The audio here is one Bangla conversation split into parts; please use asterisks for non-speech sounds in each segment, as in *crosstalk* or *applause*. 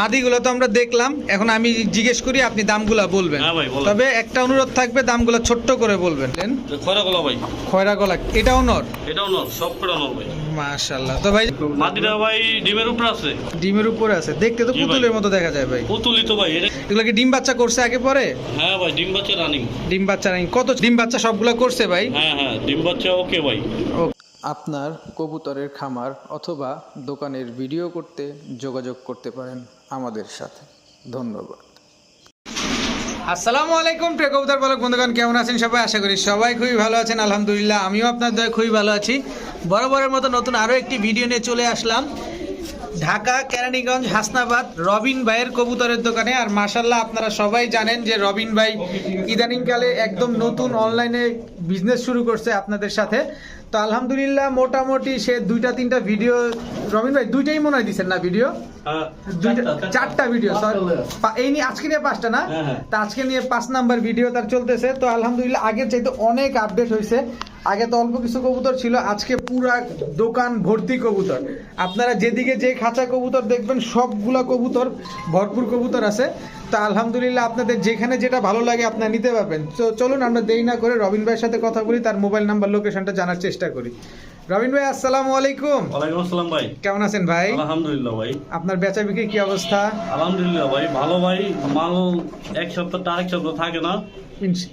মাদিগুলো তো আমরা দেখলাম। এখন আমি জিজ্ঞেস করি আপনি দামগুলা বলবেন। হ্যাঁ। তবে একটা অনুরোধ থাকবে দামগুলো ছোট্ট করে বলবেন। খয়রা গলা ভাই। খয়রা গলা এটাও নর। এটাও নর সব কটা নর ভাই? মাশাল্লাহ তো ভাই মাটিটা ভাই ডিমের উপরে আছে? ডিমের উপরে আছে। দেখতে তো পুতুলের মতো দেখা যায় ভাই। পুতুলি তো ভাই এগুলো কি ডিম বাচ্চা করছে আগে পরে? হ্যাঁ ভাই ডিম বাচ্চা রানিং ডিম বাচ্চা নাই কত ডিম বাচ্চা সবগুলো করছে ভাই? হ্যাঁ হ্যাঁ ডিম বাচ্চা ওকে ভাই। আপনার কবুতরের খামার অথবা দোকানের ভিডিও করতে যোগাযোগ করতে পারেন আমাদের সাথে। ধন্যবাদ। আসসালামু আলাইকুম, প্রিয় কবুতর পালক বন্ধুগণ, কেমন আছেন সবাই? আশা করি সবাই খুবই ভালো আছেন, আলহামদুলিল্লাহ। আমিও আপনার দয়া খুবই ভালো আছি। বরাবরের মতো নতুন আরও একটি ভিডিও নিয়ে চলে আসলাম। ঢাকা, কেরানীগঞ্জ, হাসনাবাদ, রবিন ভাইয়ের কবুতরের দোকানে। আর মাশাল্লাহ আপনারা সবাই জানেন যে রবিন ভাই ইদানিংকালে একদম নতুন অনলাইনে বিজনেস শুরু করছে আপনাদের সাথে। তো আলহামদুলিল্লাহ মোটামুটি সে দুইটা তিনটা ভিডিও রবিন ভাই দুইটাই মনে হয় দিচ্ছেন না ভিডিও দুইটা চারটা, চারটা। ভিডিও এই নিয়ে আজকে নিয়ে পাঁচটা না? হ্যাঁ, হ্যাঁ। তা আজকে নিয়ে পাঁচ নাম্বার ভিডিও তার চলতেছে। তো আলহামদুলিল্লাহ আগের চাইতে অনেক আপডেট হয়েছে। আগে তো অল্প কিছু কবুতর ছিল আজকে পুরা দোকান ভর্তি কবুতর। আপনারা যেদিকে যে খাঁচা কবুতর দেখবেন সবগুলা কবুতর ভরপুর কবুতর আছে। তা আলহামদুলিল্লাহ আপনাদের যেখানে যেটা ভালো লাগে আপনারা নিতে পারবেন। তো চলুন আমরা দেরি না করে রবিন ভাইয়ের সাথে কথা বলি তার মোবাইল নাম্বার লোকেশনটা জানার চেষ্টা করি। রবিন ভাই আসসালামু আলাইকুম। ওয়ালাইকুম আসসালাম ভাই। কেমন আছেন ভাই? আলহামদুলিল্লাহ ভাই। আপনার বেচা বিক্রি কি অবস্থা? আলহামদুলিল্লাহ ভাই ভালো ভাই। মাল এক সপ্তাহ তার এক সপ্তাহ থাকে না।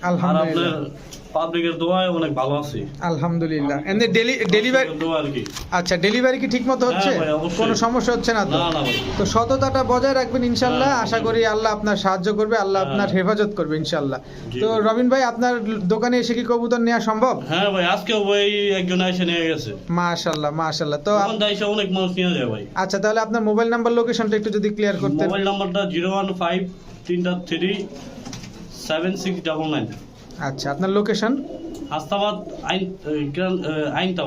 আলহামদুলিল্লাহ। পাবলিকের দোয়ায় অনেক ভালো আছে। আলহামদুলিল্লাহ। এমনি ডেলিভারি দোয়া আর কি। আচ্ছা ডেলিভারি কি হচ্ছে? হ্যাঁ। কোনো সমস্যা হচ্ছে না তো? সততাটা বজায় রাখবেন ইনশাল্লাহ। হ্যাঁ, আশা করি আল্লাহ আপনার সাহায্য করবে আল্লাহ হ্যাঁ। আপনার হেফাজত করবে ইনশাল্লাহ। তো রবিন ভাই আপনার দোকানে এসে কি কবুতর নেওয়া সম্ভব? হ্যাঁ ভাই আজকেও ভাই একজন এসে নিয়ে গেছে। মাশাল্লাহ মাশাল্লাহ। তো আপ- তখন এসে অনেক মানুষ নিয়ে যায় ভাই। আচ্ছা তাহলে আপনার মোবাইল নাম্বার লোকেশনটা একটু যদি ক্লিয়ার করতেন। মোবাইল নাম্বারটা জিরো ওয়ান ফাইভ তিনটা three seven six double nine আচ্ছা আপনার লোকেশন হাস্তাবাদ আইন আইনতা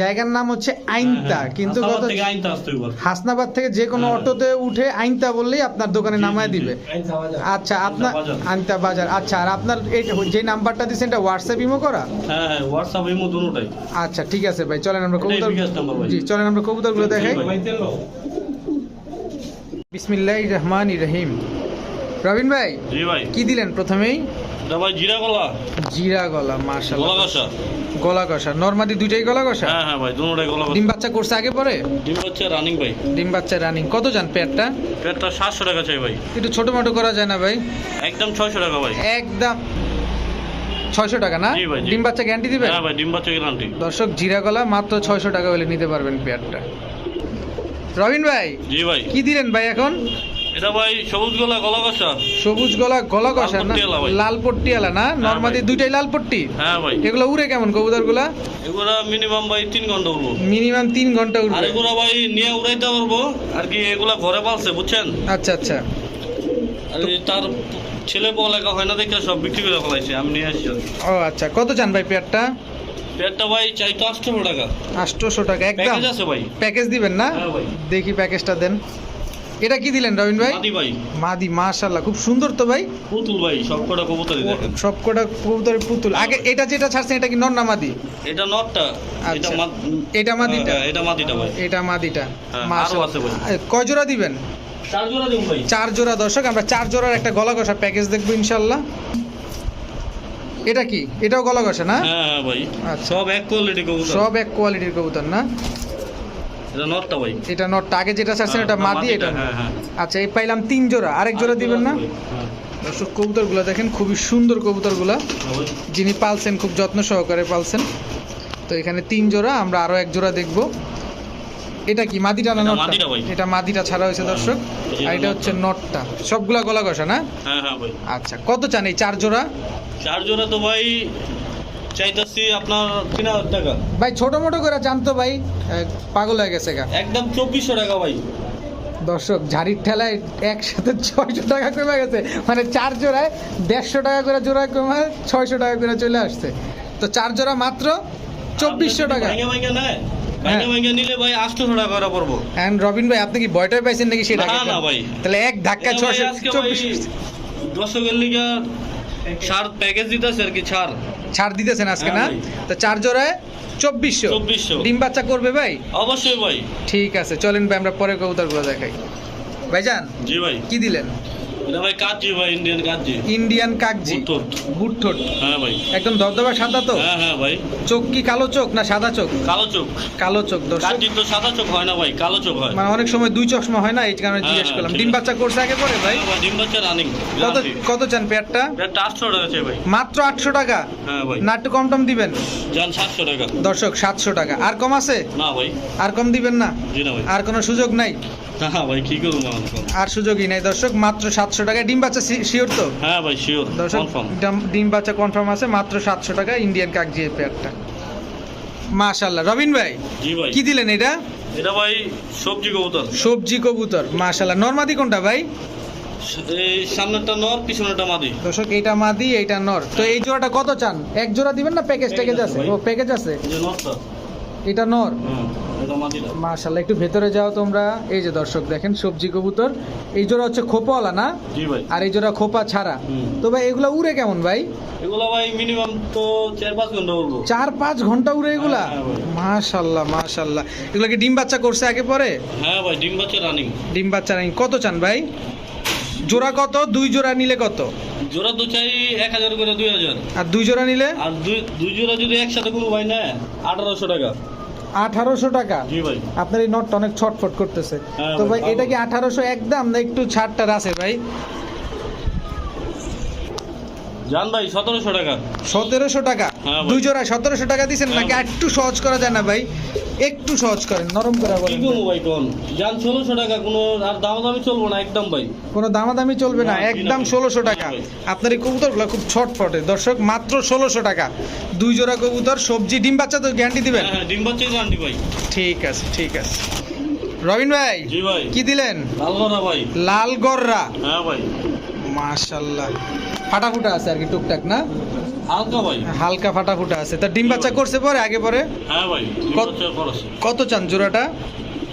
জায়গার নাম হচ্ছে আইনতা হ্যাঁ, হ্যাঁ। কিন্তু হাসনাবাদ থেকে আইনতা হবে হাসনাবাদ থেকে যে কোনো হ্যাঁ। অটোতে উঠে আইনতা বললেই আপনার দোকানে নামায়। দিবে আচ্ছা আপনার। আনতা বাজার আচ্ছা আর আপনার এই যে নাম্বারটা দিচ্ছেন এটা হোয়াটসঅ্যাপ ইমো করা হ্যাঁ হ্যাঁ হোয়াটসঅ্যাপ ইমো দুটোটাই আচ্ছা ঠিক আছে ভাই চলেন আমরা কবুতর। জি চলেন আমরা কবুতরগুলো দেখাই জি ভাই। বিসমিল্লাহ রহমান রহিম রবিন ভাই? জি ভাই। কি দিলেন প্রথমেই? এটা ভাই জিরা গলা। জিরা গলা মাশাআল্লাহ। গলা কষা। গলা কষা। নরমাদি দুইটাই গলা কষা? হ্যাঁ হ্যাঁ ভাই দুটোটাই গলা কষা। ডিম বাচ্চা করছে আগে পরে? ডিম হচ্ছে রানিং ভাই। ডিম বাচ্চা রানিং কত জান পেটটা? পেটটা সাতশো টাকা চাই ভাই। একটু ছোট মোটো করা যায় না ভাই? একদম ছয়শো টাকা ভাই। একদম। ছয়শো টাকা না? ভাই, ডিম বাচ্চা গ্যারান্টি দিবেন? হ্যাঁ ভাই ডিম বাচ্চা গ্যারান্টি দর্শক জিরা গলা মাত্র ছয়শো টাকা হলে নিতে পারবেন পেয়ারটা রবিন ভাই জি ভাই। কি দিলেন ভাই এখন? এটা ভাই সবুজ গলা গলা কষা সবুজ গলা গলা কষা না লাল পট্টিওয়ালা না? নর্মাদি দুইটাই লাল পট্টি হ্যাঁ ভাই। এগুলো উড়ে কেমন কবুতরগুলা এগুলা মিনিমাম ভাই ঘণ্টা মিনিমাম ঘণ্টা আর এগুলা ভাই নিয়ে উড়াইতে পারব। আর কি এগুলা ঘরে পালছে বুঝছেন? আচ্ছা আচ্ছা। আর তার ছেলে পড়ালেখা হয় না দেখে সব বিক্রি করে ফেলাইছে আমি নিয়ে আসছি ও আচ্ছা। কত চান ভাই পেয়ারটা? পেটটা ভাই চাইতো আটশো টাকা। টাকা একদম। প্যাকেজ আছে ভাই। প্যাকেজ দিবেন না? হ্যাঁ ভাই। দেখি প্যাকেজটা দেন। এটা কি দিলেন রবিন ভাই? মাদি ভাই। মাদি মাশাল্লাহ খুব সুন্দর তো ভাই। পুতুল ভাই সব কটা কবুতরই দেখেন। সব কটা কবুতরের পুতুল। আগে এটা যেটা ছাড়ছেন এটা কি নর না মাদি? এটা নটটা এটা আচ্ছা। এটা মাদিটা? হ্যাঁ, এটা মাদিটা ভাই। এটা মাদিটা। হ্যাঁ, মাশাআল্লাহ। কয় জোড়া দিবেন? চার জোড়া দিন ভাই। চার জোড়া দর্শক আমরা চার জোড়ার একটা গলা কষা প্যাকেজ দেখব ইনশাল্লাহ এটা কি? এটাও গলা কষা না? হ্যাঁ হ্যাঁ ভাই। আচ্ছা। সব এক কোয়ালিটি কবুতর। সব এক কোয়ালিটির কবুতর না? এটা নটটা ভাই। এটা নটটা। আগে যেটা ছাড়ছেন এটা হ্যাঁ, মাদি এটা হ্যাঁ হ্যাঁ। আচ্ছা এই পাইলাম তিন জোড়া। আরেক জোড়া দিবেন না? হ্যাঁ, দর্শক কবুতরগুলো দেখেন খুবই সুন্দর কবুতরগুলা। হ্যাঁ যিনি পালছেন খুব যত্ন সহকারে পালছেন। তো এখানে তিন জোড়া আমরা আরও এক জোড়া দেখব। এটা কি মাদিটা না নটটা? এটা মাদিটা ছাড়া হয়েছে দর্শক। আর এটা হচ্ছে নটটা। সবগুলা গলা কষা না? হ্যাঁ হ্যাঁ আচ্ছা কত চান এই চার জোড়া? চার জোড়া তো ভাই চাইতাছি আপনার তিন হাজার টাকা। ভাই ছোট মোটো করে জানতো ভাই পাগল হয়ে গেছে গা। একদম চব্বিশশো টাকা ভাই। দর্শক ঝাড়ির ঠেলায় একসাথে ছয়শো টাকা কমে গেছে। মানে চার জোড়ায় দেড়শো টাকা করে জোড়া কমে ছয়শো টাকা করে চলে আসছে। তো চার জোড়া মাত্র চব্বিশশো টাকা। নিলে ভাই টাকা করে পড়ব। এন্ড রবিন ভাই আপনি কি ভয়টাই পাইছেন নাকি সেটা না, না ভাই। তাহলে এক ধাক্কা ছয়শো চব্বিশ দর্শকের লিগা সার প্যাকেজ দিতেছে আর কি ছাড়। ছাড় দিতেছেন আজকে না? তা তো চার জোড়ায় চব্বিশশো। চব্বিশশো। ডিম বাচ্চা করবে ভাই? অবশ্যই ভাই। ঠিক আছে চলেন ভাই আমরা পরে কবুতরগুলো দেখাই। ভাইজান জি ভাই। কি দিলেন? এটা ভাই কাজি ভাই ইন্ডিয়ান কাজি ইন্ডিয়ান কাগজি বুটুট বুটঠোট হ্যাঁ ভাই। একদম ধবধবা সাদা তো হ্যাঁ হ্যাঁ ভাই। চোখ কি কালো চোখ না সাদা চোখ? কালো চোক কালো চোখ দর্শক। কাজি তো সাদা চোখ হয় না ভাই কালো চোখ হয়। মানে অনেক সময় দুই চশমা হয় না এই কারণে হ্যাঁ, জিজ্ঞেস করলাম। ডিম বাচ্চা করছে আগে পরে ভাই? ডিম বাচ্চা রানিং কত কত চান পেয়ারটা? আটশো টাকা ভাই। মাত্র আটশো টাকা? হ্যাঁ ভাই। না একটু কম টম দিবেন টাকা। দর্শক সাতশো টাকা। আর কম আছে? না ভাই। আর কম দিবেন না? জি না ভাই। আর কোনো সুযোগ নাই? এখন? আর সুযোগই নাই। দর্শক মাত্র সাতশো টাকায় ডিম বাচ্চা শিওর তো? হ্যাঁ ভাই শিওর দর্শক ডিম বাচ্চা কনফার্ম আছে মাত্র সাতশো টাকা ইন্ডিয়ান কাকজি এই পেয়ারটা মাশাল্লাহ রবিন ভাই কি দিলেন এটা? এটা ভাই সবজি কবুতর। সবজি কবুতর মাশাল্লাহ নর্মাদি কোনটা ভাই? সামনেরটা নর পিছনেরটা মাদি। দর্শক এইটা মাদি এইটা নর। তো এই জোড়াটা কত চান? এক জোড়া দিবেন না প্যাকেজ ট্যাকেজ আছে? আছে ও প্যাকেজ আছে? নরটা। এটা নর? মাশাল্লাহ একটু ভেতরে যাও তোমরা। এই যে দর্শক দেখেন সবজি কবুতর। এই জোড়া হচ্ছে খোপাওয়ালা না? আর এই জোড়া খোপা ছাড়া। তো ভাই এগুলা উড়ে কেমন ভাই? এগুলো ভাই মিনিমাম তো চার পাঁচ ঘণ্টা উঠবো চার পাঁচ ঘণ্টা উড়ে এগুলা? হ্যাঁ, হ্যাঁ মাশাল্লাহ মাশাল্লাহ এগুলা কি ডিম বাচ্চা করছে আগে পরে? হ্যাঁ ভাই ডিম বাচ্চা রানিং ডিম বাচ্চা নাই কত চান ভাই? জোড়া কত দুই জোড়া নিলে কত? জোড়া তো চাই এক হাজার করে দুই হাজার। আর দুই জোড়া নিলে? আর দুই দুই জোড়া যদি একসাথে কোনো ভাই নেয় আঠারোশো টাকা। আঠারোশো টাকা। আপনার এই নটটা অনেক ছটফট করতেছে। হ্যাঁ তো ভাই, এটা কি আঠারোশো একদম না একটু ছাড়টার আছে ভাই? জান ভাই সতেরোশো টাকা। সতেরোশো টাকা। দুই জোড়া সতেরোশো টাকা দিচ্ছেন হ্যাঁ নাকি একটু সহজ করা যায় না ভাই? একটু সহজ করেন নরম করে কি বলেন করব ভাই কোন? জান ষোলোশো টাকা কোনো আর দাম দামি চলবো না একদম ভাই। কোনো দামাদামি চলবে না একদম না, ষোলোশো না, টাকা। আপনার এই কবুতরগুলো খুব ছটফটে। দর্শক মাত্র ষোলোশো টাকা। দুই জোড়া কবুতর সবজি ডিম বাচ্চা তো গ্যারান্টি দিবেন? হ্যাঁ হ্যাঁ ডিম বাচ্চাই জানটি ভাই। ঠিক আছে ঠিক আছে। রবিন ভাই জি ভাই। কি দিলেন? লালগড়া ভাই। লাল হ্যাঁ ভাই। মাশাল্লাহ ফাটাফুটা আছে আর কি টুকটাক না? হালকা ভাই। হালকা ফাটাফুটা আছে। তা ডিম বাচ্চা করছে পরে আগে পরে? হ্যাঁ ভাই কত- চান জোড়াটা?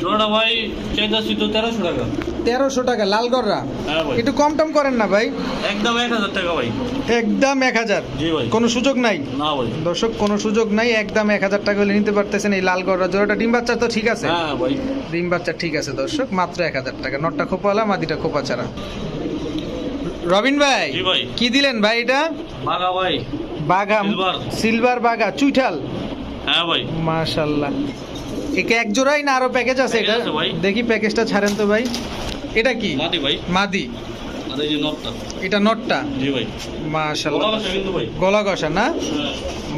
জোড়াটা ভাই চাইতাছি তো তেরোশো টাকা। তেরোশো টাকা লাল গররা? হ্যাঁ একটু কম টম করেন না ভাই। একদম এক হাজার টাকা ভাই। একদম এক হাজার? জি ভাই। কোনো সুযোগ নাই? না ভাই। দর্শক কোনো সুযোগ নাই একদম এক হাজার টাকা হলে নিতে পারতেছেন এই লাল গররা জোড়াটা। ডিম বাচ্চা তো ঠিক আছে? হ্যাঁ ভাই। ডিম বাচ্চা ঠিক আছে দর্শক মাত্র এক হাজার টাকা। নটটা খোপালা মাদিটা খোপা ছাড়া। রবিন ভাই কি দিলেন ভাই এটা? বাঘা ভাই। বাঘা সিলভার। বাঘা চুইঠাল। হ্যাঁ ভাই। মাশাল্লাহ। একে এক জোড়াই না আরও প্যাকেজ আছে এটা। দেখি প্যাকেজটা ছাড়েন তো ভাই। এটা কি? মাটি ভাই। মাদি। আর এই নটটা। এটা নটটা? গলা ঘষা না? হ্যাঁ।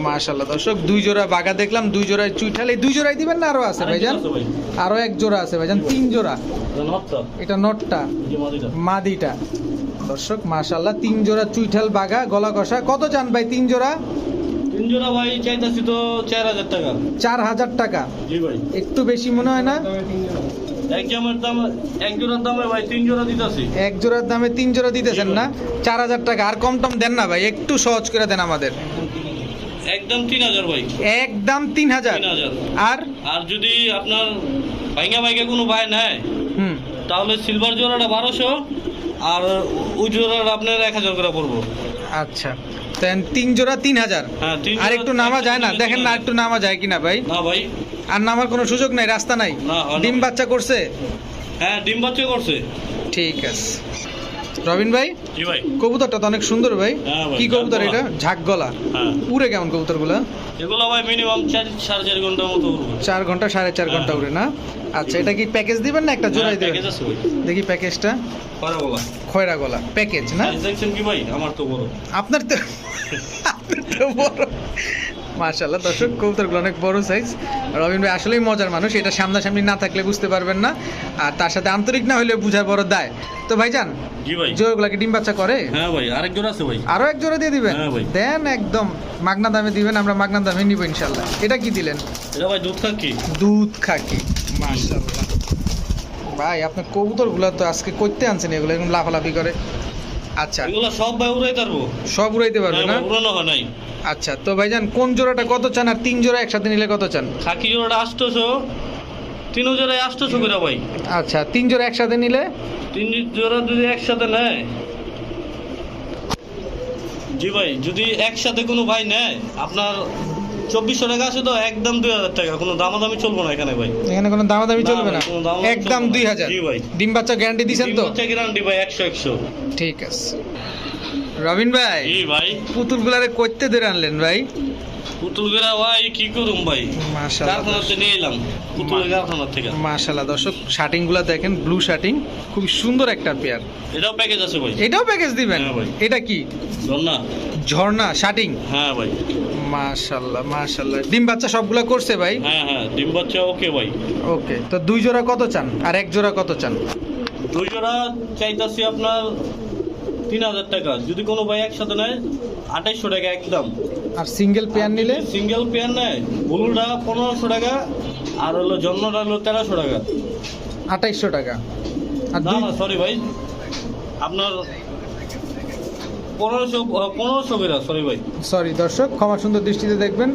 মাশাল্লাহ। দর্শক দুই জোড়া বাঘা দেখলাম দুই জোড়ায় চুইঠাল। এই দুই জোড়াই দিবেন না আরও আছে ভাইজান? আরও এক জোড়া আছে ভাই ভাইজান। তিন জোড়া। এটা নটটা। মাদিটা। দর্শক মাশাল্লাহ তিন জোড়া চুইঠাল বাঘা গলা কষা। কত চান ভাই তিন জোড়া? তিন জোড়া ভাই চাইতাছি তো চার হাজার টাকা। চার হাজার টাকা। জি ভাই। একটু বেশি মনে হয় না? এক জামের দাম এক জোড়ার দামে ভাই তিন জোড়া দিতেছি। এক জোড়ার দামে তিন জোড়া দিতেছেন না? চার হাজার টাকা। আর কম টম দেন না ভাই একটু সহজ করে দেন আমাদের। একদম তিন হাজার ভাই। একদম তিন হাজার। আর? আর যদি আপনার ভাইঙ্গা ভাইঙ্গা কোনো ভাই নেয় হুম। তাহলে সিলভার জোড়াটা বারোশো আর ওই জোড়ার আপনার এক হাজার করে পড়ব। আচ্ছা। তিন জোড়া তিন হাজার। হ্যাঁ আর একটু নামা যায় না। দেখেন না। একটু নামা যায় কিনা ভাই। না ভাই। আর নামার কোনো সুযোগ নাই রাস্তা নাই। ডিম বাচ্চা করছে? হ্যাঁ ডিম বাচ্চা করছে। ঠিক আছে। রবিন ভাই? জি ভাই। কবুতরটা তো অনেক সুন্দর ভাই। হ্যাঁ কি কবুতর এটা? গলা। ঝাক গলা। হ্যাঁ। উড়ে কেমন কবুতরগুলো? এগুলো ভাই মিনিমাম চার সাড়ে চার ঘণ্টার মতো চার ঘণ্টা সাড়ে চার হ্যাঁ। ঘণ্টা উড়ে না? আচ্ছা এটা কি প্যাকেজ দিবেন না একটা জোড়াই দেবেন? দেখি প্যাকেজটা খয়রা গলা। প্যাকেজ না? কি ভাই? আমার তো বড়। আপনার তো *laughs* আপনার তো বড়। মার্শাল্লাহ দর্শক কবুতরগুলো অনেক বড় সাইজ রবিন ভাই আসলেই মজার মানুষ এটা সামনাসামনি না থাকলে বুঝতে পারবেন না। আর তার সাথে আন্তরিক না হলে বুঝার বড় দায়। তো জি ভাই। জোড়গুলাকে ডিম বাচ্চা করে? হ্যাঁ ভাই আরেক জোড়া আছে ভাই। আরও এক জোড়া দিয়ে দিবেন? হ্যাঁ ভাই। দেন একদম মাগনা দামে দিবেন আমরা মাগনা দামে নিব ইনশাল্লাহ এটা কি দিলেন? এটা ভাই দুধ খাকি। দুধ খাকি মাশাল্লাহ ভাই আপনার কবুতরগুলো তো আজকে করতে আনছেন এগুলো এরকম লাফালাফি করে। আচ্ছা। এগুলো সব ভাই উড়াই পারব। সব উড়াইতে পারবে না উড়ানো হয় নাই। আচ্ছা তো ভাইজান কোন জোড়াটা কত চান আর তিন জোড়া একসাথে নিলে কত চান? খাকি জোড়াটা আসতেছো তিন জোড়ায় আসতেছো করে ভাই। আচ্ছা তিন জোড়া একসাথে নিলে? তিন জোড়া যদি একসাথে নেয়। জি ভাই যদি একসাথে কোনো ভাই নেয় আপনার চব্বিশশো টাকা আছে তো একদম দুই হাজার টাকা। কোনো দামাদামি চলবো না এখানে ভাই। এখানে কোনো দামাদামি চলবে না? একদম দুই হাজার। জি ভাই। ডিম বাচ্চা গ্যারান্টি দিচ্ছেন তো? গ্যারান্টি ভাই একশো একশো। ঠিক আছে। রবিন ভাই ভাই। পুতুল গুলারে করতে ধরে আনলেন ভাই। পুতুল ভাই কি করুম ভাই? কারখানাতে নিয়ে এলাম পুতুলের কারখানা থেকে। মাশাআল্লাহ দর্শক শার্টিংগুলা দেখেন ব্লু শার্টিং খুব সুন্দর একটা পেয়ার এটাও প্যাকেজ আছে ভাই। এটাও প্যাকেজ দিবেন? হ্যাঁ ভাই। এটা কি? ঝর্ণা। শার্টিং? হ্যাঁ ভাই। মাশাআল্লাহ মাশাআল্লাহ। ডিম বাচ্চা সবগুলা করছে ভাই? হ্যাঁ হ্যাঁ ডিম বাচ্চা ওকে ভাই। ওকে তো দুই জোড়া কত চান? আর এক জোড়া কত চান? দুই জোড়া চাইতাছি আপনার তিন হাজার টাকা। যদি কোনো ভাই একসাথে নেয় আঠাইশশো টাকা একদম। আর সিঙ্গেল পেয়ার নিলে? সিঙ্গেল পেয়ার নেয়। বুলুটা পনেরোশো টাকা আর হলো জন্মটা হলো তেরোশো টাকা। আঠাইশশো টাকা। আর না না সরি ভাই। আপনার পনেরোশো পনেরোশো বেরা সরি ভাই। সরি দর্শক ক্ষমা সুন্দর দৃষ্টিতে দেখবেন।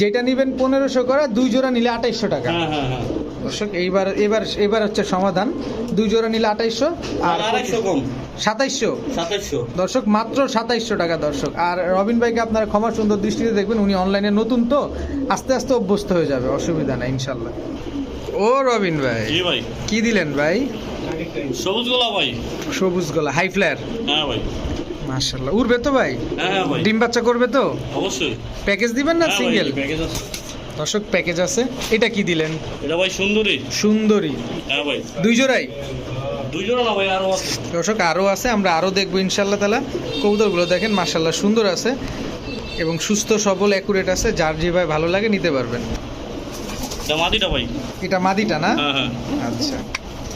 যেটা নিবেন পনেরোশো করা দুই জোড়া নিলে আঠাইশশো টাকা। হ্যাঁ হ্যাঁ হ্যাঁ। দর্শক এইবার এবার এবার হচ্ছে সমাধান। দুই জোড়া নিলে আঠাইশশো আর আড়াইশো কম। সাতাইশশো। সাতাইশশো। দর্শক মাত্র সাতাইশশো টাকা দর্শক। আর রবিন ভাইকে আপনারা ক্ষমা সুন্দর দৃষ্টিতে দেখবেন উনি অনলাইনে নতুন তো আস্তে আস্তে অভ্যস্ত হয়ে যাবে অসুবিধা নাই ইনশাল্লাহ। ও রবিন ভাই ভাই। কি দিলেন ভাই? সবুজ গোলা ভাই। সবুজ গলা হাই ফ্লায়ার হ্যাঁ ভাই। মাশাল্লাহ উড়বে তো ভাই? হ্যাঁ হ্যাঁ ভাই। ডিম বাচ্চা করবে তো? অবশ্যই। প্যাকেজ দিবেন না সিঙ্গেল প্যাকেজ আছে। দর্শক প্যাকেজ আছে। এটা কি দিলেন? এটা ভাই সুন্দরী। সুন্দরী। হ্যাঁ ভাই। দুই জোড়াই? দর্শক আরও আছে আমরা আরও দেখব ইনশাল্লাহ তালা। কবুতরগুলো দেখেন মার্শাল্লাহ সুন্দর আছে এবং সুস্থ সবল অ্যাকুরেট আছে। যার যেভাবে ভালো লাগে নিতে পারবেন। এটা মাদিটা ভাই। এটা মাদিটা না? হ্যাঁ হ্যাঁ। আচ্ছা।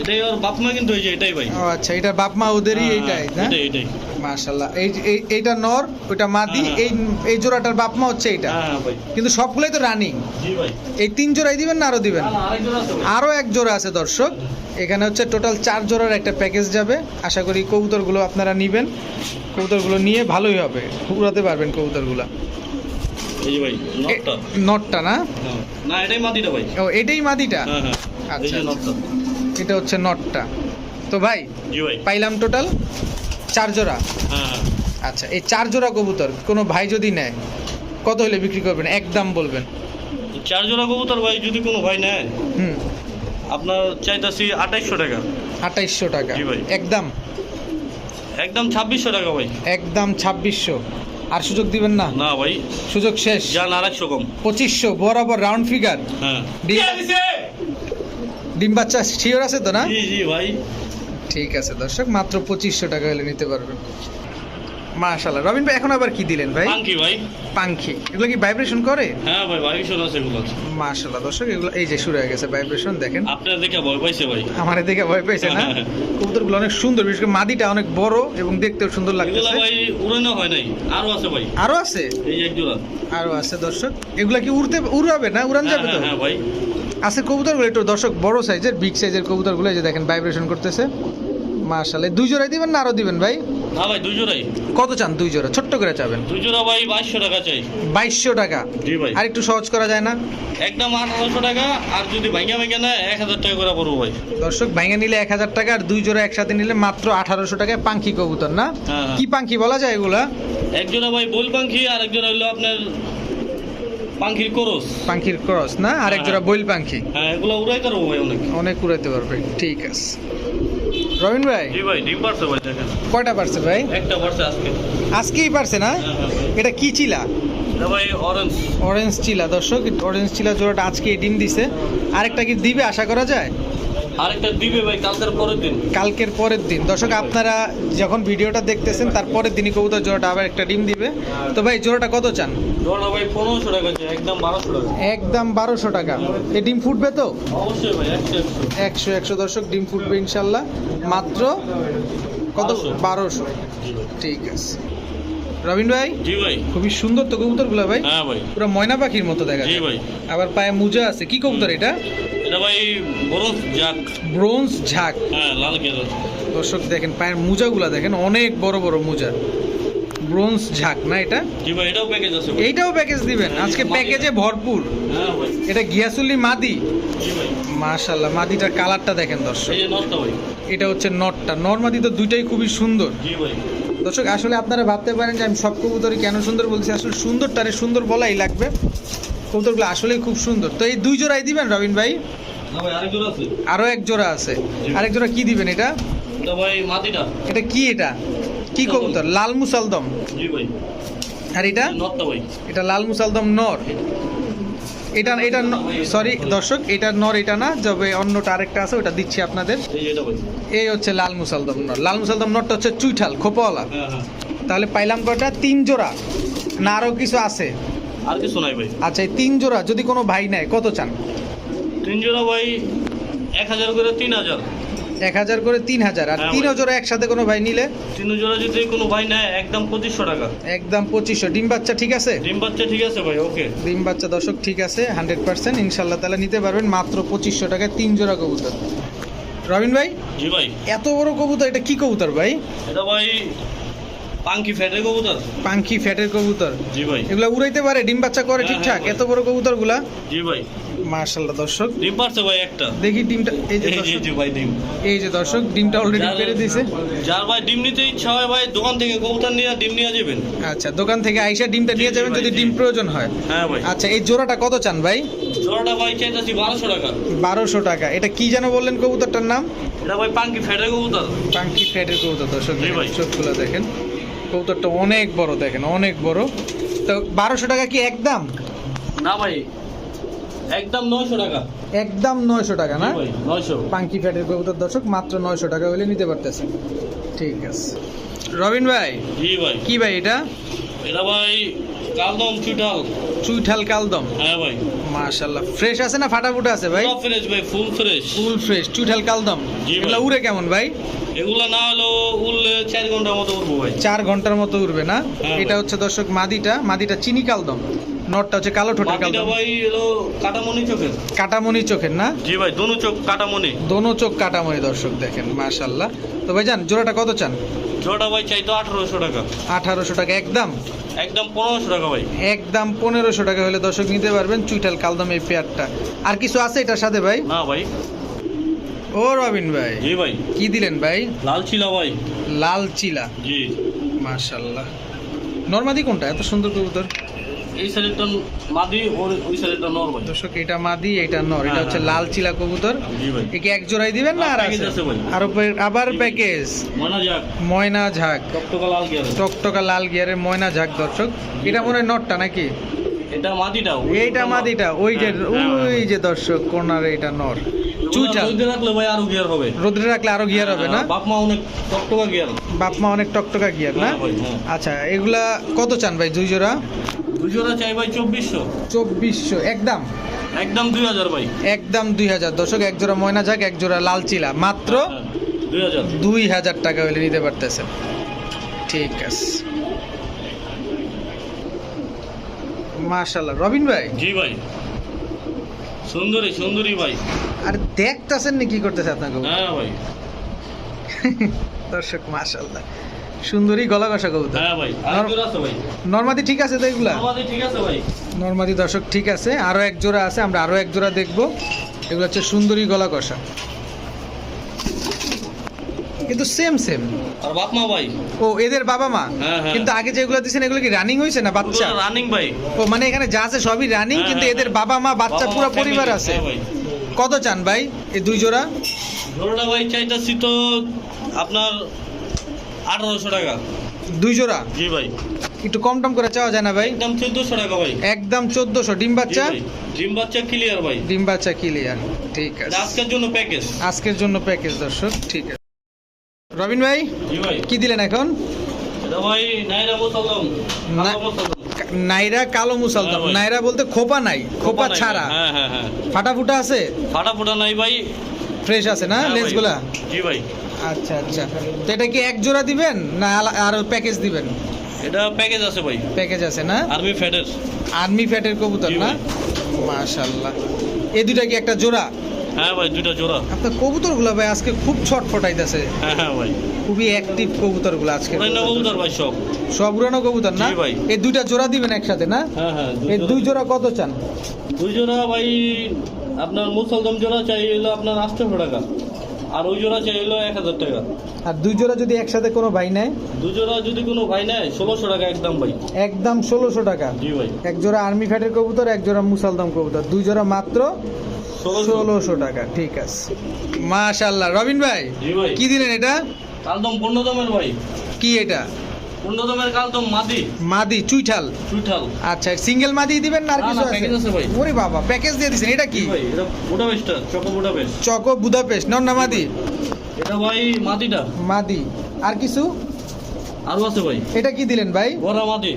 এটাই ওর বাপ মা কিন্তু এই যে এটাই ভাই। ও আচ্ছা এটা বাপ মা ওদেরই হ্যাঁ, এইটাই হ্যাঁ, না? এটাই এটাই। মার্শাল্লাহ এই এইটা নর ওইটা মাদি হ্যাঁ, এই এই জোড়াটার বাপ মা হচ্ছে এইটা। হ্যাঁ হ্যাঁ ভাই। কিন্তু সবগুলোই তো রানিং। জি ভাই। এই তিন জোড়াই দিবেন না আরও দিবেন। আরও এক জোড়া আছে দর্শক। এখানে হচ্ছে টোটাল চার জোড়ার একটা প্যাকেজ যাবে। আশা করি কবুতরগুলো আপনারা নেবেন। কবুতরগুলো নিয়ে ভালোই হবে। উড়াতে পারবেন কবুতরগুলো। এই ভাই নটটা। নটটা না? হ্যাঁ। না এটাই মাদিটা ভাই। ও এটাই মাদিটা? হ্যাঁ হ্যাঁ। আচ্ছা, আচ্ছা। নটটা। এটা হচ্ছে নটটা। তো ভাই ভাই। পাইলাম টোটাল চার জোড়া। হ্যাঁ হ্যাঁ। আচ্ছা এই চার জোড়া কবুতর কোনো ভাই যদি নেয় কত হলে বিক্রি করবেন? একদম বলবেন। চার জোড়া কবুতর ভাই যদি কোনো ভাই নেয় হুম। আপনার চাইতাছি আঠাইশশো টাকা। আঠাইশশো টাকা। জি ভাই। একদম একদম ছাব্বিশশো টাকা ভাই। একদম ছাব্বিশশো। আর সুযোগ দিবেন না? না ভাই। সুযোগ শেষ। যান আড়াইশো কম। পঁচিশশো বরাবর রাউন্ড ফিগার হ্যাঁ। ডিম বাচ্চা শিওর আছে তো না? জি জি ভাই। ঠিক আছে দর্শক মাত্র পঁচিশশো টাকা হলে নিতে পারবেন। মাশাল্লাহ রবিন ভাই এখন আবার কি দিলেন ভাই? পাঙ্কি ভাই। পাঙ্খি এগুলো কি ভাইব্রেশন করে? হ্যাঁ ভাই ভাইশন আছে এগুলো। আছে মাশাল্লাহ দর্শক এগুলো এই যে শুরু হয়ে গেছে ভাইব্রেশন দেখেন। আপনার দেখে ভয় পাইছে ভাই। আমার দেখে ভয় পেয়েছে না? হ্যাঁ। কবুতরগুলো অনেক সুন্দর বিশেষ করে মাদিটা অনেক বড় এবং দেখতেও সুন্দর লাগছে এগুলো ভাই উড়ানো হয় নাই। আরও আছে ভাই। আরও আছে? এই এক জোড়া আরও আছে দর্শক। এগুলো কি উড়তে উড়াবে না? উড়ান হ্যাঁ যাবে তো? হ্যাঁ, হ্যাঁ ভাই। আছে কবুতরগুলো একটু দর্শক বড় সাইজের বিগ সাইজের কবুতরগুলো এই যে দেখেন ভাইব্রেশন করতেছে। মাশাল্লাহ দুই জোড়াই দিবেন না আরও দিবেন ভাই? না ভাই দুই জোড়াই। কত চান দুই জোড়া? ছোট্ট করে চাবেন। দুই জোড়া ভাই বাইশশো টাকা চাই। বাইশশো টাকা? জি ভাই। আর একটু সহজ করা যায় না? একদম আঠারোশো টাকা আর যদি ভাঙ্গা নেয় এক হাজার টাকা করে পড়ব ভাই। দর্শক ভাঙে নিলে এক হাজার টাকা আর দুই জোড়া একসাথে নিলে মাত্র আঠারোশো টাকায় পাঙ্খি কবুতর না? হ্যাঁ, হ্যাঁ। কি পাঙ্খি বলা যায় এগুলা? এক জোড়া ভাই বোল পাঙ্খি আর এক হলো আপনার পাঙ্খির ক্রস। পাঙ্খির ক্রস না? আর এক হ্যাঁ। জোড়া বইল পাঙ্খি হ্যাঁ এগুলো উড়াইতে পারব ভাই অনেক। অনেক উড়াইতে পারবে ঠিক আছে। রবিন ভাই? জি ভাই ডিম পারছে ভাই দেখেন। কয়টা পারছে ভাই? একটা পারছে আজকে। আজকেই পারছে না? হ্যাঁ হ্যাঁ। এটা কি চিলা? ভাই অরেঞ্জ অরেঞ্জ চিলা দর্শক অরেঞ্জ চিলা জোড়াটা আজকে ডিম দিছে। আরেকটা কি দিবে আশা করা যায়? আরেকটা দিবে ভাই কালকের পরের দিন। কালকের পরের দিন। দর্শক আপনারা যখন ভিডিওটা দেখতেছেন তার পরের দিনই কবুতর জোড়াটা আবার একটা ডিম দিবে। তো ভাই জোড়াটা কত চান? জোড়া ভাই পনেরোশো টাকা একদম বারোশো টাকা। একদম বারোশো টাকা। এই ডিম ফুটবে তো? অবশ্যই ভাই একশো একশো। দর্শক ডিম ফুটবে ইনশাল্লাহ। মাত্র কত? বারোশো। ঠিক আছে। রবিন ভাই? জি ভাই। খুবই সুন্দর তো কবুতরগুলো ভাই। হ্যাঁ ভাই। পুরো ময়না পাখির মতো দেখা জি যায়। ভাই। আবার পায়ে মুজা আছে। কি কবুতর এটা? এটা ভাই ব্রোঞ্জ ঝাঁক। হ্যাঁ লাল দর্শক দেখেন পায়ের মোজাগুলা দেখেন অনেক বড় বড় মোজা। ব্রোঞ্জ ঝাঁক না এটা? জি ভাই এটাও প্যাকেজ আছে এইটাও প্যাকেজ দিবেন। আজকে প্যাকেজে ভরপুর। হ্যাঁ ভাই। এটা গিয়াসুল্লি মাদি। জি ভাই। মাদিটার কালারটা দেখেন দর্শক। এই যে নটটা ভাই। এটা হচ্ছে নটটা। নর মাদি তো দুইটাই খুবই সুন্দর। জি ভাই। দর্শক আসলে আপনারা ভাবতে পারেন যে আমি সব কবুতরই কেন সুন্দর বলছি। আসলে সুন্দরটারে সুন্দর বলাই লাগবে। কবুতরগুলো আসলেই খুব সুন্দর। তো এই দুই জোড়াই দিবেন রবিন ভাই? আরও এক জোড়া আছে। আরেক জোড়া কি দিবেন এটা? এটা কি এটা? কি কবুতর? লাল মুসালদম। আর এটা? এটা লাল মুসালদম নর। এটা এটা সরি দর্শক এটা নর এটা না তবে অন্যটা আরেকটা আছে ওটা দিচ্ছি আপনাদের। এই হচ্ছে লাল মুসালদম নর। লাল মুসালদম নরটা হচ্ছে চুইঠাল খোপাওয়ালা। হ্যাঁ হ্যাঁ। তাহলে পাইলাম কটা তিন জোড়া। না আরও কিছু আছে। আর কিছু নাই ভাই। আচ্ছা এই তিন জোড়া যদি কোনো ভাই নেয় কত চান? তিন জোড়া ভাই এক হাজার করে তিন হাজার এক হাজার করে তিন হাজার আর হ্যাঁ তিন। জোড়া একসাথে কোনো ভাই নিলে? তিন জোড়া যদি কোনো ভাই নেয় একদম পঁচিশশো টাকা। একদম পঁচিশশো। ডিম বাচ্চা ঠিক আছে? ডিম বাচ্চা ঠিক আছে ভাই ওকে। ডিম বাচ্চা দর্শক ঠিক আছে হান্ড্রেড পার্সেন্ট। ইনশাল্লাহ তাহলে নিতে পারবেন মাত্র পঁচিশশো টাকায় তিন জোড়া কবুতর। রবিন ভাই জি ভাই। এত বড় কবুতর এটা কি কবুতর ভাই? এটা ভাই পাঙ্কি ফ্যাটের কবুতর? পাঙ্কি ফ্যাটের কবুতর? জি ভাই। এগুলা উড়াইতে পারে? ডিম বাচ্চা করে হ্যাঁ, ঠিকঠাক? হ্যাঁ, এত বড় কবুতরগুলা জি ভাই। মার্শাল্লাহ দর্শক। ডিম পারছে ভাই একটা। দেখি ডিমটা এই যে এই যে দর্শক। জি ভাই ডিম। এই যে দর্শক ডিমটা অলরেডি পেরে দিয়েছে। যার ভাই ডিম নিতে ইচ্ছা হয় ভাই দোকান থেকে কবুতর নিয়ে ডিম নিয়ে যাবেন। আচ্ছা দোকান থেকে আইসা ডিমটা নিয়ে যাবেন যদি ডিম প্রয়োজন হয়। হ্যাঁ ভাই। আচ্ছা এই জোড়াটা কত চান ভাই? জোড়াটা ভাই চাইতেছি বারোশো টাকা। বারোশো টাকা। এটা কি যেন বললেন কবুতরটার নাম? এটা ভাই পাঙ্কি ফ্যাটের কবুতর। পাঙ্কি ফ্যাটের কবুতর দর্শক ভাই। চোখগুলো দেখেন। কবুতরটা অনেক বড় দেখেন অনেক বড়। তো বারোশো টাকা কি একদম? না ভাই একদম নয়শো টাকা। একদম নয়শো টাকা না? নয়শো। পাঙ্কি ফ্যাটের কবুতর দর্শক মাত্র নয়শো টাকা হলে নিতে পারতেছেন ঠিক আছে। রবিন ভাই জি ভাই। কি ভাই এটা? এটা ভাই কালদম চুটাল চুইঠাল কালদম। হ্যাঁ ভাই। মাশাল্লাহ ফ্রেশ আছে না ফাটাফুটা আছে ভাই? ফ্রেশ ভাই ফুল ফ্রেশ ফুল ফ্রেশ চুইঠাল কালদম। ভাই। উড়ে কেমন ভাই? এগুলা না হলেও উঠলে চার ঘণ্টার মতো উঠবো ভাই। চার ঘণ্টার মতো উড়বে না? হ্যাঁ এটা হচ্ছে দর্শক মাদিটা মাদিটা চিনি কালদম নটটা হচ্ছে কালো ঠোঁটের কালদম ভাই এলো কাটামনি চোখের। কাটামনি চোখের না? জি ভাই দোনো চোখ কাটামনি দোনো চোখ কাটামনি দর্শক দেখেন মাশাল্লাহ। তো ভাই জান জোড়াটা কত চান? জোড়া ভাই চাইতো আঠারোশো টাকা। আঠারোশো টাকা একদম? একদম পনেরোশো টাকা ভাই। একদম পনেরোশো টাকা হলে দর্শক নিতে পারবেন চুইঠাল কালদম এই পেয়ারটা। আর কিছু আছে এটার সাথে ভাই? না ভাই। ও রবিন ভাই। জি ভাই। কি দিলেন ভাই? লাল ছিলা ভাই। লাল চিলা। জি। মাশাল্লাহ নর্মাদি কোনটা? এত সুন্দর কবুতর। এই সাইডেরটা মাদি ওর ওই সাইডেরটা নর ভাই। দর্শক এটা মাদি এটা নর। এটা হ্যাঁ, হচ্ছে হ্যাঁ। লাল চিলা কবুতর। জি ভাই। একে এক জোড়াই দিবেন না আর আছে? আর আবার প্যাকেজ ময়না যাক ময়না ঝাঁক। টকটকা লাল গিয়ার। টকটকা লাল গিয়ারের ময়না ঝাঁক দর্শক। এটা মনে হয় নটটা নাকি? এটা মাদিটা এইটা মাদিটা ওই যে হ্যাঁ, ওই যে দর্শক কোনারে এটা নর। চুইটা রাখলে ভাই আরও গিয়ার হবে। রোদ্রে রাখলে আরও গিয়ার হবে না? বাপ মা অনেক টকটকা গিয়ার। বাপ মা অনেক টকটকা গিয়ার না? হ্যাঁ হ্যাঁ। আচ্ছা এগুলা কত চান ভাই দুই জোড়া? দুজোড়া চাই ভাই চব্বিশশো। চব্বিশশো একদম? একদম দুই হাজার ভাই। একদম দুই হাজার। দর্শক এক জোড়া ময়না ঝাঁক এক জোড়া লাল চিলা। মাত্র হ্যাঁ, দুই হাজার। দুই হাজার টাকা হলে নিতে পারতেছেন। ঠিক আছে। মাশাল্লাহ রবিন ভাই? জি ভাই। সুন্দরী সুন্দরী ভাই। আর দেখতেছেন নি কি করতেছে আপনাকে? দর্শক মাশাল্লাহ সুন্দরী গলা কষা কবুতর। হ্যাঁ নর্মাদি ঠিক আছে তো এগুলা? আমাদের ঠিক আছে ভাই। নর্মাদি দর্শক ঠিক আছে। আরও এক জোড়া আছে আমরা আরও এক জোড়া দেখব। এগুলো হচ্ছে সুন্দরী গলা কষা কিন্তু সেম সেম আর বাপ মা ভাই। ও এদের বাবা মা? হ্যাঁ, হ্যাঁ। কিন্তু আগে যেগুলো দিচ্ছেন এগুলো কি রানিং হয়েছে না বাচ্চা? রানিং ভাই। ও মানে এখানে যা আছে সবই রানিং কিন্তু এদের। বাবা মা বাচ্চা পুরো পরিবার আছে। ভাই। কত চান ভাই? এই দুই জোড়া? জোড়াটা ভাই চাইতেছি তো আপনার আঠারোশো টাকা। দুই জোড়া? জি ভাই। একটু কম টম করে চাওয়া যায় না ভাই? একদম চোদ্দশো টাকা ভাই। একদম চোদ্দশো। ডিম বাচ্চা? ডিম বাচ্চা ক্লিয়ার ভাই। ডিম বাচ্চা ক্লিয়ার ঠিক আছে। আজকের জন্য প্যাকেজ আজকের জন্য প্যাকেজ দর্শক। ঠিক আছে। রবিন ভাই জি ভাই। কি দিলেন এখন? ভাই নাইরা কা- নাইরা কালো মুসালদম হ্যাঁ নাইরা বলতে খোপা নাই খোপা ছাড়া। হ্যাঁ হ্যাঁ হ্যাঁ। ফাটা ফুটা আছে? ফাটা ফুটা নাই ভাই। ফ্রেশ আছে না হ্যাঁ। লেন্সগুলা জি ভাই। আচ্ছা আচ্ছা। তো এটা কি এক জোড়া দিবেন না আরও প্যাকেজ দিবেন? এটা প্যাকেজ আছে ভাই। প্যাকেজ আছে না? আর্মি ফ্যাটের আর্মি ফ্যাটের কবুতর না? ভাই। মাশাল্লাহ এই দুইটা কি একটা জোড়া? হ্যাঁ ভাই দুইটা জোড়া। আপনার কবুতরগুলো ভাই আজকে খুব ছটফটাইতেছে হ্যাঁ হ্যাঁ ভাই। খুবই অ্যাক্টিভ কবুতরগুলো আজকে। কবুতর ভাই সব। সব উড়ানো কবুতর না? ভাই। এই দুইটা জোড়া দিবেন একসাথে না? হ্যাঁ হ্যাঁ এই দুই জোড়া কত চান? দুই জোড়া ভাই আপনার মুসলদম জোড়া চাই হলো আপনার আটশোশো টাকা। আর ওই জোড়া চাইলো এক হাজার টাকা। আর দুই জোড়া যদি একসাথে কোনো ভাই নেয়? দু জোড়া যদি কোনো ভাই নেয় ষোলোশো টাকা একদম ভাই। একদম ষোলোশো টাকা। জি ভাই। এক জোড়া আর্মি ফ্যাটের কবুতর এক জোড়া মুসালদম কবুতর। দুই জোড়া মাত্র ষোলোশো। টাকা ঠিক আছে। মাশাল্লাহ রবিন ভাই কি দিলেন এটা? কালদম পূর্ণদমের ভাই। কি এটা? পূর্ণদমের কালদম মাদি। মাদি চুইঠাল? চুইঠাল। আচ্ছা সিঙ্গেল মাদি দিবেন না আর কিছু আছে? ভাই। ওরে বাবা প্যাকেজ দিয়ে দিছেন এটা কি? ভাই এটা চকো বুটা বেস্ট চকো বুদাপেস্ট নন না মাদি? এটা ভাই মাদিটা। মাদি। আর কিছু? আরও আছে ভাই। এটা কি দিলেন ভাই? গড়া মাদি।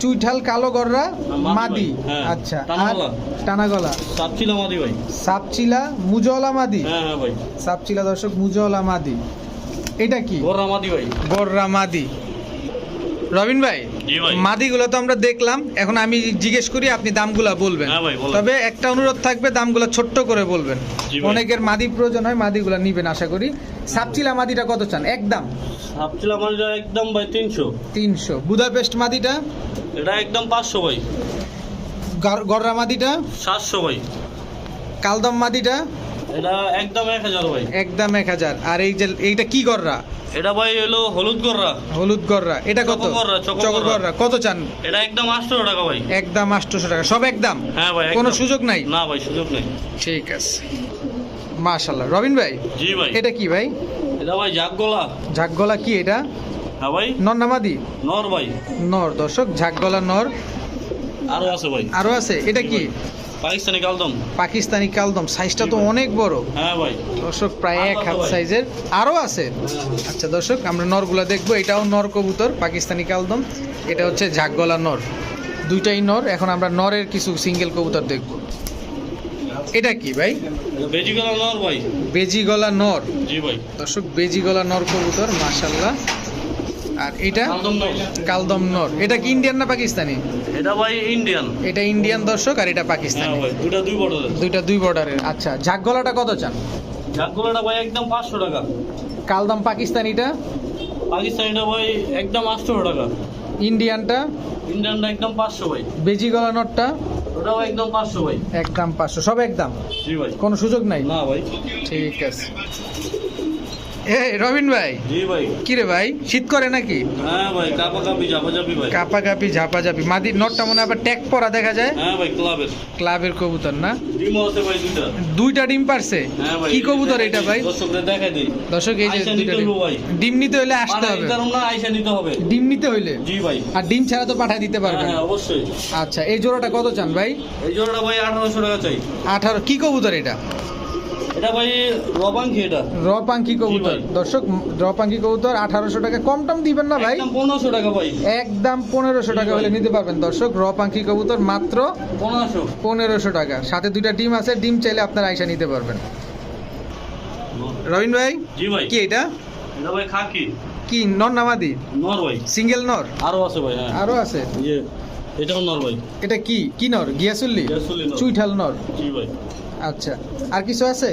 চুইঠাল কালো গররা মাদি মাদি। হ্যাঁ। আচ্ছা আর টানাগলা। সাতচিলা মাদি ভাই। সাপচিলা মুজওয়ালা মাদি। হ্যাঁ হ্যাঁ ভাই। সাপচিলা দর্শক মুজলা মাদি। এটা কি? গড়া মাদি ভাই। গররা মাদি। রবিন ভাই মাদিগুলো তো আমরা দেখলাম। এখন আমি জিজ্ঞেস করি আপনি দামগুলো বলবেন। হ্যাঁ। তবে একটা অনুরোধ থাকবে দামগুলো ছোট্ট করে বলবেন। অনেকের মাদি প্রয়োজন হয় মাদিগুলো নিবেন আশা করি। সাপচিলা মাদিটা কত চান? একদম। সাতচিলা মাদিটা একদম ভাই তিনশো। তিনশো। বুদাপেস্ট মাদিটা? এটা একদম পাঁচশো ভাই। গররা মাদিটা? সাতশো ভাই। কালদম মাদিটা? এটা একদম এক হাজার ভাই। একদম এক হাজার। আর এই যে এইটা কি গররা? এটা ভাই হলো হলুদ গররা। হলুদ গররা। এটা কত? চকো গররা, চকো চকো গররা। গররা। কত চান? এটা একদম আটশো টাকা ভাই। একদম আটশোশো টাকা। সব একদম? হ্যাঁ ভাই কোনো সুযোগ নাই? না ভাই সুযোগ নেই। ঠিক আছে। মাশাল্লাহ রবিন ভাই জি ভাই। এটা কি ভাই? এটা ভাই জাগ গলা ঝাকগলা কি এটা? হ্যাঁ ভাই। নর নামাদি নর ভাই। নর দর্শক ঝাকগলা নর। আরও আছে ভাই। আরও আছে? এটা কি? পাকিস্তানি কালদম। পাকিস্তানি কালদম। সাইজটা তো অনেক বড়। হ্যাঁ ভাই। দর্শক প্রায় এক হাত সাইজের। আরও আছে? আচ্ছা দর্শক আমরা নরগুলা দেখব। এটাও নর কবুতর পাকিস্তানি কালদম। এটা হচ্ছে ঝাকগলা নর। দুইটাই নর। এখন আমরা নরের কিছু সিঙ্গেল কবুতর দেখব। এটা কি ভাই? বেজি গলা নর ভাই। বেজি গলা নর। জি ভাই। দর্শক বেজি গলা নর কবুতর মাশাল্লাহ আর এটা? কালদম নর। এটা কি ইন্ডিয়ান না পাকিস্তানি? এটা ভাই ইন্ডিয়ান। এটা ইন্ডিয়ান দর্শক আর এটা হ্যাঁ পাকিস্তানি। ভাই দুটা দুই বর্ডারের দুইটা দুই বর্ডারের আচ্ছা ঝাকগলাটা কত চান? জাগ গলাটা ভাই একদম পাঁচশো টাকা। কালদম পাকিস্তানিটা? পাকিস্তানিটা ভাই একদম আটশো টাকা। ইন্ডিয়ানটা? ইন্ডিয়ানটা একদম পাঁচশো ভাই। বেজি গলা নটটা ওটাও একদম পাঁচশো ভাই। একদম পাঁচশো সব একদম? জি ভাই। কোনো সুযোগ নাই? না ভাই। ঠিক আছে। এ রবিন ভাই। জি ভাই। কি রে ভাই শীত করে নাকি? হ্যাঁ ভাই কাপা কাপি ভাই। কাপা কাপি ঝাপা ঝাপি মাদির নটটা মনে হয় আবার ট্যাগ পরা দেখা যায়? হ্যাঁ ভাই ক্লাবের। ক্লাবের কবুতর না? ডিমও আছে ভাই দুইটা। দুইটা ডিম পারছে? হ্যাঁ কি কবুতর এটা ভাই? দর্শকদের দেখাই দিই। দর্শক এই যে দুইটা ডিম। নিতে হইলে আসতে মানে হবে। না আইসা নিতে হবে। ডিম নিতে হইলে? জি ভাই। আর ডিম ছাড়া তো পাঠাই দিতে হ্যাঁ পারবেন হ্যাঁ অবশ্যই। আচ্ছা এই জোড়াটা কত চান ভাই? এই জোড়াটা ভাই আঠারোশো টাকা চাই। আঠারো কি কবুতর এটা? এটা ভাই রবাঙ্কি এটা। র কবুতর। দর্শক র পাঙ্কি কবুতর আঠারোশো টাকা। কম টম দিবেন না ভাই? পনেরোশো টাকা ভাই। একদম পনেরোশো টাকা হলে নিতে পারবেন। দর্শক র কবুতর মাত্র পনেরোশো। পনেরোশো টাকা। সাথে দুইটা ডিম আছে। ডিম চাইলে আপনারা আইসা নিতে পারবেন। রবিন ভাই জি ভাই। কি এটা? এটা ভাই খাকি। কি নর নামাদি নর ভাই। সিঙ্গেল নর? আরও আছে ভাই হ্যাঁ। আরও আছে? ইয়ে এটাও নর ভাই। এটা কি? কি নর? গিয়াসুল্লি। চুইঠাল নর? জি ভাই। আচ্ছা। আর কিছু আছে?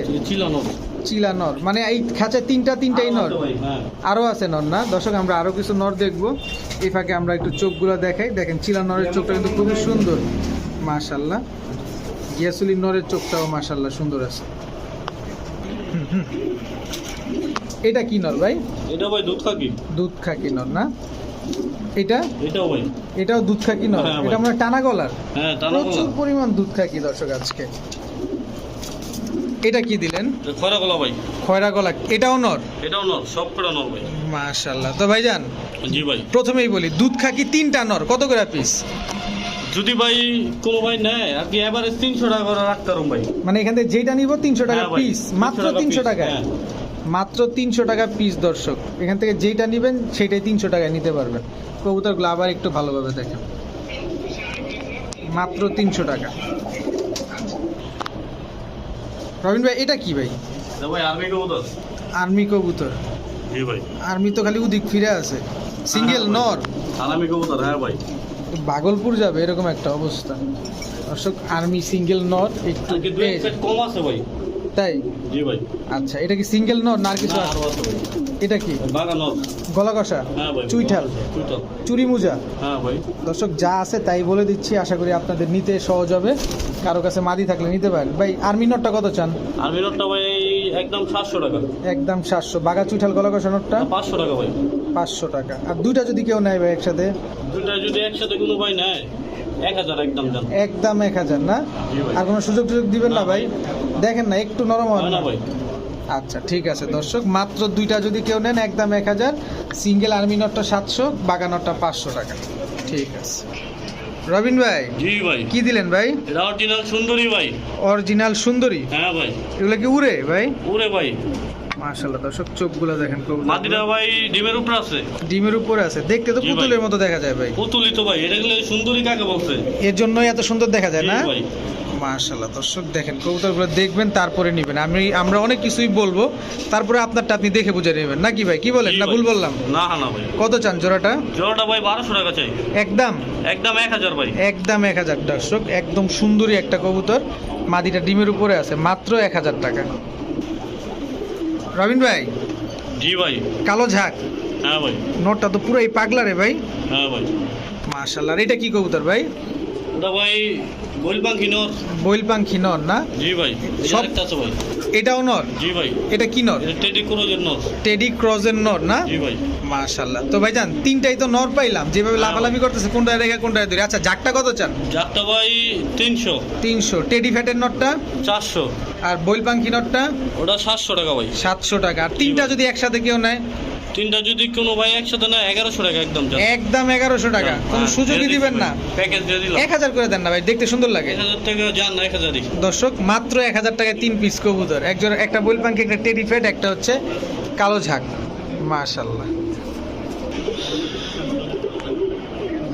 চিলা নর মানে এই খাঁচায় তিনটা তিনটাই নর? হ্যাঁ। আছে নর না? দর্শক আমরা আরও কিছু নর দেখব। এই ফাঁকে আমরা একটু চোখগুলো দেখাই। দেখেন চিলা নরের চোখটা কিন্তু খুবই সুন্দর। মাশাল্লাহ। গিয়াসুলি নরের চোখটাও মাশাল্লাহ সুন্দর আছে। এটা কি নর ভাই? এটা ভাই দুধ খাকি। দুধ খাকি নর না? এটা? এটাও ভাই। এটাও দুধ খাকি নর? হ্যাঁ, এটা আমরা টানা গলার? হ্যাঁ প্রচুর পরিমাণ দুধ খাকি দর্শক আজকে। এটা কি দিলেন? খয়রা গলা ভাই। খয়রা গলা এটাও নর? এটাও নর সব কটা নর ভাই। মাশাল্লাহ তো ভাইজান জি ভাই। প্রথমেই বলি দুধ খাকি তিনটা নর? কত করে পিস যদি ভাই কোনো ভাই নেয় আর কি এবারে তিনশো টাকা করে রাখতে ভাই। মানে এখান থেকে যেটা নিব তিনশো টাকা হ্যাঁ পিস মাত্র তিনশো টাকা হ্যাঁ। মাত্র তিনশো টাকা পিস দর্শক। এখান থেকে যেটা নিবেন সেটাই তিনশো টাকায় নিতে পারবেন। কবুতরগুলো আবার একটু ভালোভাবে দেখেন। মাত্র তিনশো টাকা। রবিন ভাই এটা কি ভাই? ভাই আর্মি কবুতর। আর্মি কবুতর। জি ভাই। আর্মি তো খালি উদিক ফিরে আছে। সিঙ্গেল হ্যাঁ, নর? আর্মি কবুতর হ্যাঁ ভাই। বাগলপুর যাবে এরকম একটা অবস্থা। দর্শক আর্মি সিঙ্গেল নর একটু সেট কম আছে ভাই। তাই? জি ভাই। আচ্ছা এটা কি সিঙ্গেল নর না আর কিছু এটা কি? গলা কষা হ্যাঁ চুইঠাল? চুরি মুজা হ্যাঁ দর্শক যা আছে তাই বলে দিচ্ছি আশা করি আপনাদের নিতে সহজ হবে। কারও কাছে মাদি থাকলে নিতে পারেন। ভাই আর্মি নটটা কত চান? আর্মি নটটা ভাই একদম সাতশো টাকা। একদম সাতশো। বাঘা চুইঠাল গলা কষানোরটা পাঁচশো টাকা ভাই। পাঁচশো টাকা। আর দুইটা যদি কেউ নেয় ভাই একসাথে? দুইটা যদি একসাথে কোনো ভাই নেয় একদম এক হাজার না? আর কোনো সুযোগ টুযোগ দিবেন না ভাই? দেখেন না একটু নরম হবে। হয় না ভাই। আচ্ছা ঠিক আছে দর্শক মাত্র দুইটা যদি কেউ নেন একদম এক হাজার। সিঙ্গেল আর্মি নটটা সাতশো বাগানরটা পাঁচশো টাকা। ঠিক আছে। রবিন ভাই জি ভাই। কি দিলেন ভাই? এটা অরিজিনাল সুন্দরী ভাই। অরিজিনাল সুন্দরী? হ্যাঁ ভাই। এগুলো কি উড়ে ভাই? ওরে ভাই। মাশাল্লাহ দর্শক চোখগুলো দেখেন। মাদিরা ভাই ডিমের উপরে আছে? ডিমের উপরে আছে। দেখতে তো পুতুলের মতো দেখা যায় ভাই। পুতুলিত ভাই সুন্দরী কাকে বলছে? এর জন্যই এত সুন্দর দেখা যায় না? ভাই। মাশাল্লাহ দর্শক দেখেন কবুতরগুলো দেখবেন তারপরে নেবেন। আমি আমরা অনেক কিছুই বলব তারপরে আপনারটা আপনি দেখে বুঝে নেবেন। নাকি ভাই কি বলেন? না ভুল বললাম? না না ভাই। কত চান জোড়াটা? জোড়াটা ভাই বারোশো টাকা চাই। একদম? একদম এক হাজার ভাই। একদম এক হাজার দর্শক একদম সুন্দরী একটা কবুতর। মাদিটা ডিমের উপরে আছে মাত্র এক হাজার টাকা। রবিন ভাই? জি ভাই। কালো ঝাঁক। হ্যাঁ ভাই। নোটটা তো পুরোই পাগলা রে ভাই। হ্যাঁ ভাই। মাশাল্লাহ এটা কি কবুতর ভাই? ওটা ভাই নর না? জি ভাই সব- আছে ভাই। এটাও নর? জি ভাই। এটা কি নর? টেডি ক্রোজের নর। টেডি ক্রজের নর না? জি ভাই। তো ভাইজান তিনটাই তো নর পাইলাম। যেভাবে হ্যাঁ। লাফালাফি করতেছে কোনটা রেখে কোনটা ধরে? আচ্ছা জাকটা কত চান? যারটা ভাই টেডি ফ্যাটের আর ওটা সাতশো টাকা ভাই। সাতশো টাকা। আর তিনটা যদি একসাথে কেউ নেয়? তিনটা যদি কোনো ভাই একসাথে না এগারোশো টাকা একদম একদম এগারোশো টাকা। কোনো সুযোগই দিবেন না। প্যাকেজ দিয়ে দিলাম। এক হাজার করে দেন না ভাই দেখতে সুন্দর লাগে। এক হাজার টাকা যান না এক হাজারই। দর্শক মাত্র এক হাজার টাকায় তিন পিস কবুতর। একজন একটা বইল একটা টেডি ফ্যাট একটা হচ্ছে কালো ঝাঁক। মাশাল্লাহ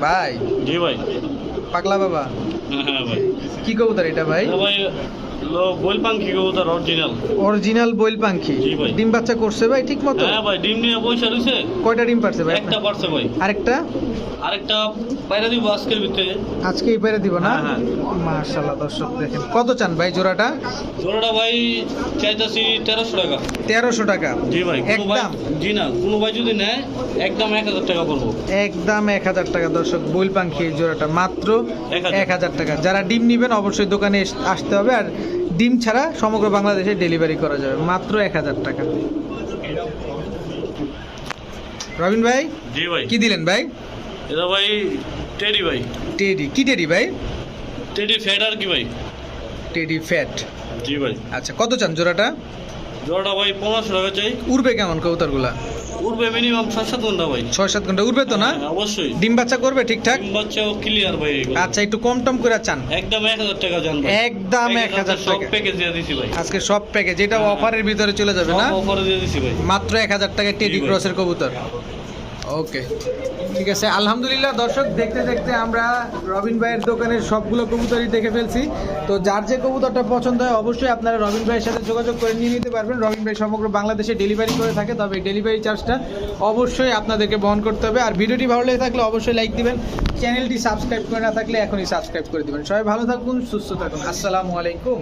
ভাই জি ভাই। পাগলা বাবা। হ্যাঁ হ্যাঁ ভাই। কি কবুতর এটা ভাই? এটা ভাই লো বলপাং কি গো তার অরিজিনাল অরিজিনাল বইল পাখি। ডিম বাচ্চা করছে ভাই ঠিক মতো? হ্যাঁ ভাই ডিম নিয়ে পয়সা রয়েছে। কয়টা ডিম পারছে ভাই একটা পারছে ভাই। আরেকটা? আরেকটা বাইরে দিব আজকের ভিতরে। আজকে এই দিব না? হ্যাঁ, হ্যাঁ। মাশাল্লাহ দর্শক দেখেন। কত চান ভাই জোড়াটা? জোড়াটা ভাই চাইতাছি টাকা। টাকা। জি ভাই একদম? জি না কোনো ভাই যদি নেয় একদম এক হাজার টাকা পড়ব একদম এক হাজার টাকা দর্শক। বইল পাখি জোড়াটা মাত্র এক হাজার। এক হাজার টাকা। যারা ডিম নেবেন অবশ্যই দোকানে আসতে হবে। আর ডিম ছাড়া সমগ্র বাংলাদেশে ডেলিভারি করা যাবে মাত্র এক হাজার টাকা। রবিন ভাই জি ভাই। কি দিলেন ভাই? এটা ভাই টেডি ভাই। টেডি কি টেডি ভাই? টেডি ফ্যাট আর কি ভাই। Teddy fat. জি ভাই। আচ্ছা কত চান জোড়াটা? জোড়াটা ভাই পনেরোশো টাকা চাই উড়বে কেমন কবুতরগুলা? উড়বে মিনিমাম ছয় সাত ঘণ্টা ভাই। ছয় সাত ঘণ্টা উড়বে তো না? হ্যাঁ, অবশ্যই। ডিম বাচ্চা করবে ঠিকঠাক? ডিম বাচ্চা ক্লিয়ার ভাই আচ্ছা একটু কম টম করে চান। একদম এক হাজার টাকা জান একদম এক হাজার সব প্যাকেজ দিয়ে দিছি ভাই। আজকে সব প্যাকেজ হ্যাঁ। অফারের ভিতরে চলে যাবে না? অফারে দিয়ে দিছি ভাই। মাত্র এক হাজার টাকা টেডি ক্রসের কবুতর। ওকে ঠিক আছে, আলহামদুলিল্লাহ দর্শক, দেখতে দেখতে আমরা রবিন ভাইয়ের দোকানের সবগুলো কবুতরই দেখে ফেলছি। তো যার যে কবুতরটা পছন্দ হয়, অবশ্যই আপনারা রবিন ভাইয়ের সাথে যোগাযোগ করে নিয়ে নিতে পারবেন। রবিন ভাই সমগ্র বাংলাদেশে ডেলিভারি করে থাকে, তবে ডেলিভারি চার্জটা অবশ্যই আপনাদেরকে বহন করতে হবে। আর ভিডিওটি ভালো লেগে থাকলে অবশ্যই লাইক দিবেন। চ্যানেলটি সাবস্ক্রাইব করে না থাকলে এখনই সাবস্ক্রাইব করে দিবেন। সবাই ভালো থাকুন, সুস্থ থাকুন। আসসালামু আলাইকুম।